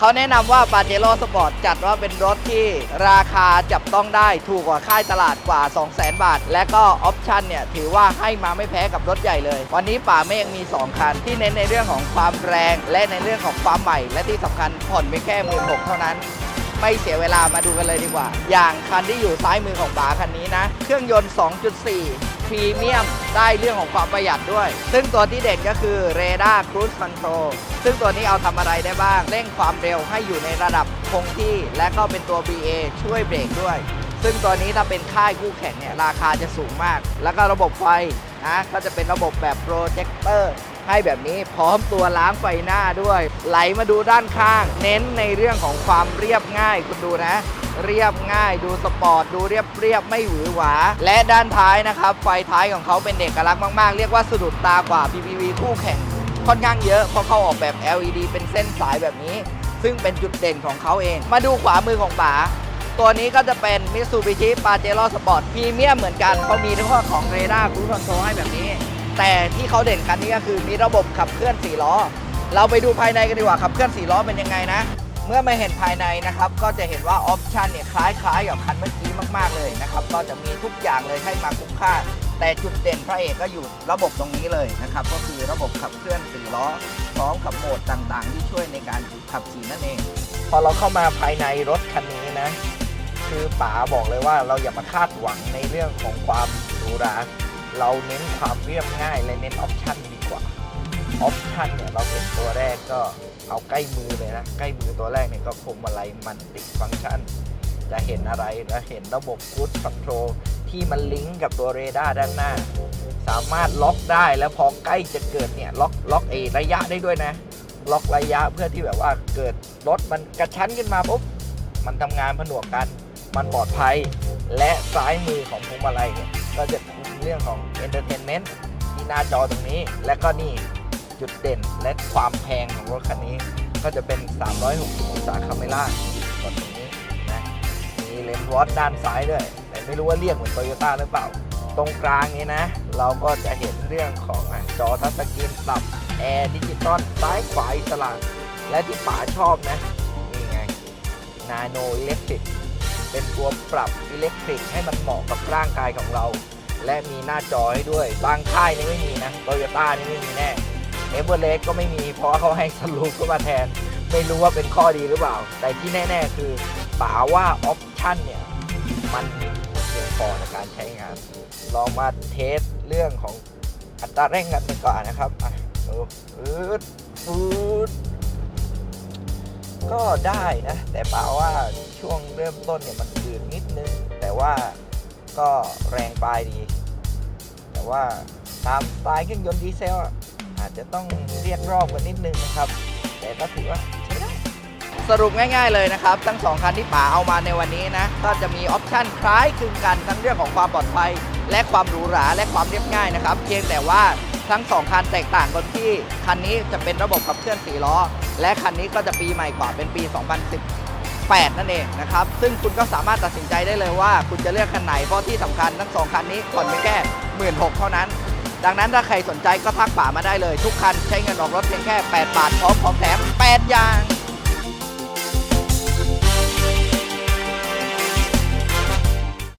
เขาแนะนำว่า p a เจโร่สปอร์ตจัดว่าเป็นรถที่ราคาจับต้องได้ถูกกว่าค่ายตลาดกว่า 200,000 บาท และก็ออปชันเนี่ย ถือว่าให้มาไม่แพ้กับรถใหญ่เลย วันนี้ป่าเมฆมี 2 คัน ที่เน้นในเรื่องของความแรง และในเรื่องของความใหม่ และที่สำคัญผ่อนไปแค่หมื่นหกเท่านั้น ไม่เสียเวลามาดูกันเลยดีกว่า อย่างคันที่อยู่ซ้ายมือของป๋าคันนี้นะ เครื่องยนต์ 2.4 พรีเมียมได้เรื่องของความประหยัดด้วย ซึ่งตัวที่เด่นก็คือเรดาร์ครูซคอนโทรลซึ่งตัวนี้เอาทำอะไรได้บ้าง เร่งความเร็วให้อยู่ในระดับคงที่ และก็เป็นตัว BA ช่วยเบรกด้วย ซึ่งตัวนี้ถ้าเป็นค่ายคู่แข่งเนี่ยราคาจะสูงมาก แล้วก็ระบบไฟนะก็จะเป็นระบบแบบโปรเจคเตอร์ ให้แบบนี้พร้อมตัวล้างไฟหน้าด้วย ไหลมาดูด้านข้าง เน้นในเรื่องของความเรียบง่ายคุณดูนะ เรียบง่ายดูสปอร์ตดูเรียบเรียบไม่หวือหวา และด้านท้ายนะครับ ไฟท้ายของเขาเป็นเอกลักษณ์มาก ๆ เรียกว่าสะดุดตากว่า PPV คู่แข่งค่อนข้างเยอะเพราะเขาออกแบบ LED เป็นเส้นสายแบบนี้ ซึ่งเป็นจุดเด่นของเขาเอง มาดูขวามือของป๋าตัวนี้ก็จะเป็น Mitsubishi Pajero Sport พรีเมียมเหมือนกันเขามีทั้งของ r a d a r Cruise Control ให้แบบนี้ แต่ที่เขาเด่นคันนี้ก็คือมีระบบขับเคลื่อน4ล้อ เราไปดูภายในกันดีกว่าขับเคลื่อน4ล้อเป็นยังไงนะ เมื่อมาเห็นภายในนะครับ ก็จะเห็นว่าออปชันเนี่ยคล้ายๆกับคันเมื่อกี้มากๆเลยนะครับ ก็จะมีทุกอย่างเลยให้มาคุ้มค่า แต่จุดเด่นพระเอกก็อยู่ระบบตรงนี้เลยนะครับ ก็คือระบบขับเคลื่อน4ล้อพร้อมกับโหมดต่างๆ ที่ช่วยในการขับขี่นั่นเอง พอเราเข้ามาภายในรถคันนี้นะ คือป๋าบอกเลยว่าเราอย่ามาคาดหวังในเรื่องของความหรูหรา เราเน้นความเรียบง่ายและเน้นออปชันดีกว่าออปชันเนี่ยเราเห็นตัวแรกก็เอาใกล้มือเลยนะ ใกล้มือตัวแรกเนี่ยก็คงมาลัยมันติดฟังก์ชัน จะเห็นอะไรแล้วเห็นระบบ Cruise Control ที่มันลิงก์กับตัวเรดาร์ด้านหน้า สามารถล็อกได้แล้วพอใกล้จะเกิดเนี่ยล็อกล็อกเอระยะได้ด้วยนะ ล็อกระยะเพื่อที่แบบว่าเกิดรถมันกระชั้นขึ้นมาปุ๊บมันทำงานผนวกกัน มันปลอดภัย และซ้ายมือของพวงมาลัยเนี่ยก็จะคุมเรื่องของ Entertainment ที่หน้าจอตรงนี้ และก็นี่จุดเด่นและความแพงของรถคันนี้ ก็จะเป็น 360 องศาคาเมล่ากดตรงนี้นะมีเลนส์วอตด้านซ้ายด้วย แต่ไม่รู้ว่าเรียกเหมือนโตโยต้าหรือเปล่า ตรงกลางนี้นะ เราก็จะเห็นเรื่องของจอทัชสกรีนปรับแอร์ดิจิตอลซ้ายขวาอิสระและที่ป๋าชอบนะ นี่ไง Nano Electric เเป็นตัวปรับอิเล็กทริกให้มันเหมาะกับร่างกายของเรา และมีหน้าจอให้ด้วย บางค่ายนี่ไม่มีนะโตโยต้านี่ไม่มีแน่เอเวอร์เรสก็ไม่มีเพราะเขาให้สลูปเข้ามาแทน ไม่รู้ว่าเป็นข้อดีหรือเปล่า แต่ที่แน่ๆคือป๋าว่าออปชั่นเนี่ย มันเพียงพอในการใช้งาน ลองมาเทสเรื่องของอัตราเร่งกันก่อนนะครับอะดูอืดอืด ก็ได้นะ แต่ป่าว่าช่วงเริ่มต้นเนี่ยมันอืดนิดนึง แต่ว่าก็แรงปลายดี แต่ว่าตามสไตล์เครื่องยนต์ดีเซลอะอาจจะต้องเรียกรอบกันนิดนึงนะครับ แต่ก็ถือว่าใช้ได้สรุปง่ายๆเลยนะครับ ทั้งสองคันที่ป๋าเอามาในวันนี้นะ ก็จะมีออปชั่นคล้ายคลึงกันทั้งเรื่องของความปลอดภัย และความหรูหราและความเรียบง่ายนะครับ เพียงแต่ว่า ทั้งสองคันแตกต่างกันที่คันนี้จะเป็นระบบขับเคลื่อน4ล้อ และคันนี้ก็จะปีใหม่กว่าเป็นปี 2018 นั่นเองนะครับ ซึ่งคุณก็สามารถตัดสินใจได้เลยว่า คุณจะเลือกคันไหน เพราะที่สำคัญทั้งสองคันนี้ผ่อนไปแค่16,000เท่านั้น ดังนั้นถ้าใครสนใจก็ทักป่ามาได้เลย ทุกคันใช้เงินออกรถเพียงแค่ 8 บาทพร้อมของแถม 8 อย่าง